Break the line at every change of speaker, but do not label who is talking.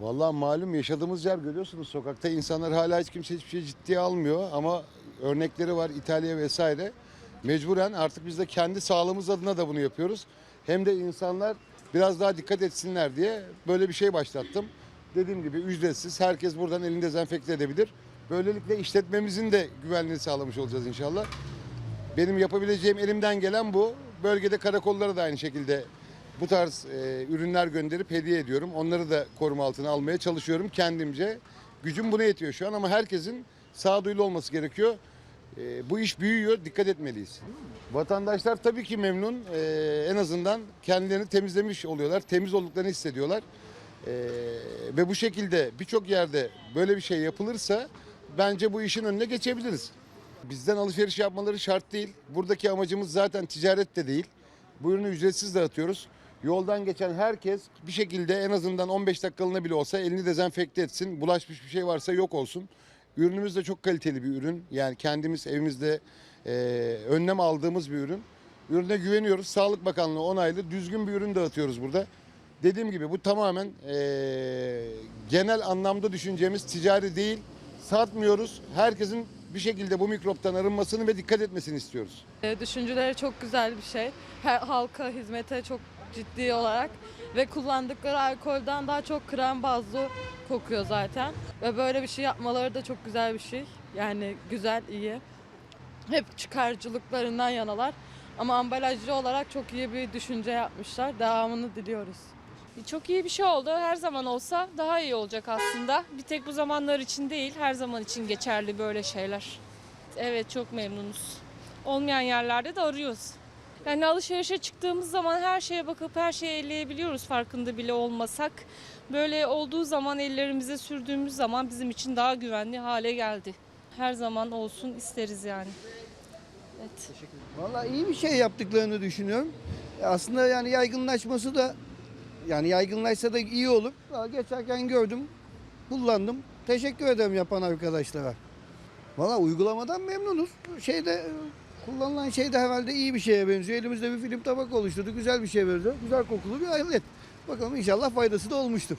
Vallahi malum yaşadığımız yer görüyorsunuz sokakta insanlar hala hiç kimse hiçbir şey ciddiye almıyor ama örnekleri var İtalya vesaire. Mecburen artık biz de kendi sağlığımız adına da bunu yapıyoruz. Hem de insanlar biraz daha dikkat etsinler diye böyle bir şey başlattım. Dediğim gibi ücretsiz herkes buradan elini dezenfekte edebilir. Böylelikle işletmemizin de güvenliğini sağlamış olacağız inşallah. Benim yapabileceğim elimden gelen bu. Bölgede karakollara da aynı şekilde bu tarz e, ürünler gönderip hediye ediyorum. Onları da koruma altına almaya çalışıyorum kendimce. Gücüm buna yetiyor şu an ama herkesin sağduyulu olması gerekiyor. E, bu iş büyüyor, dikkat etmeliyiz. Vatandaşlar tabii ki memnun. E, en azından kendilerini temizlemiş oluyorlar, temiz olduklarını hissediyorlar. E, ve bu şekilde birçok yerde böyle bir şey yapılırsa bence bu işin önüne geçebiliriz. Bizden alışveriş yapmaları şart değil. Buradaki amacımız zaten ticaret de değil. Bu ürünü ücretsiz dağıtıyoruz. Yoldan geçen herkes bir şekilde en azından 15 dakikalığına bile olsa elini dezenfekte etsin. Bulaşmış bir şey varsa yok olsun. Ürünümüz de çok kaliteli bir ürün. Yani kendimiz evimizde e, önlem aldığımız bir ürün. Ürüne güveniyoruz. Sağlık Bakanlığı onaylı düzgün bir ürün dağıtıyoruz burada. Dediğim gibi bu tamamen e, genel anlamda düşüneceğimiz ticari değil. Satmıyoruz. Herkesin bir şekilde bu mikroptan arınmasını ve dikkat etmesini istiyoruz.
E, Düşünceleri çok güzel bir şey. Her halka hizmete çok ciddi olarak ve kullandıkları alkolden daha çok krem bazlı kokuyor zaten. Ve böyle bir şey yapmaları da çok güzel bir şey. Yani güzel, iyi. Hep çıkarcılıklarından yanalar. Ama ambalajcı olarak çok iyi bir düşünce yapmışlar. Devamını diliyoruz.
Çok iyi bir şey oldu. Her zaman olsa daha iyi olacak aslında. Bir tek bu zamanlar için değil, her zaman için geçerli böyle şeyler. Evet, çok memnunuz. Olmayan yerlerde de arıyoruz. Yani alışverişe çıktığımız zaman her şeye bakıp her şeyi elleyebiliyoruz farkında bile olmasak. Böyle olduğu zaman ellerimize sürdüğümüz zaman bizim için daha güvenli hale geldi. Her zaman olsun isteriz yani. Evet.
Vallahi iyi bir şey yaptıklarını düşünüyorum. Aslında yani yaygınlaşması da yani yaygınlaşsa da iyi olur. Valla Geçerken gördüm, kullandım. Teşekkür ederim yapan arkadaşlara. Valla uygulamadan memnunuz. Şeyde kullanılan şey de herhalde iyi bir şeye benziyor. Elimizde bir film tabak oluşturduk. Güzel bir şeye benziyor. Güzel kokulu bir alet. Bakalım inşallah faydası da olmuştur.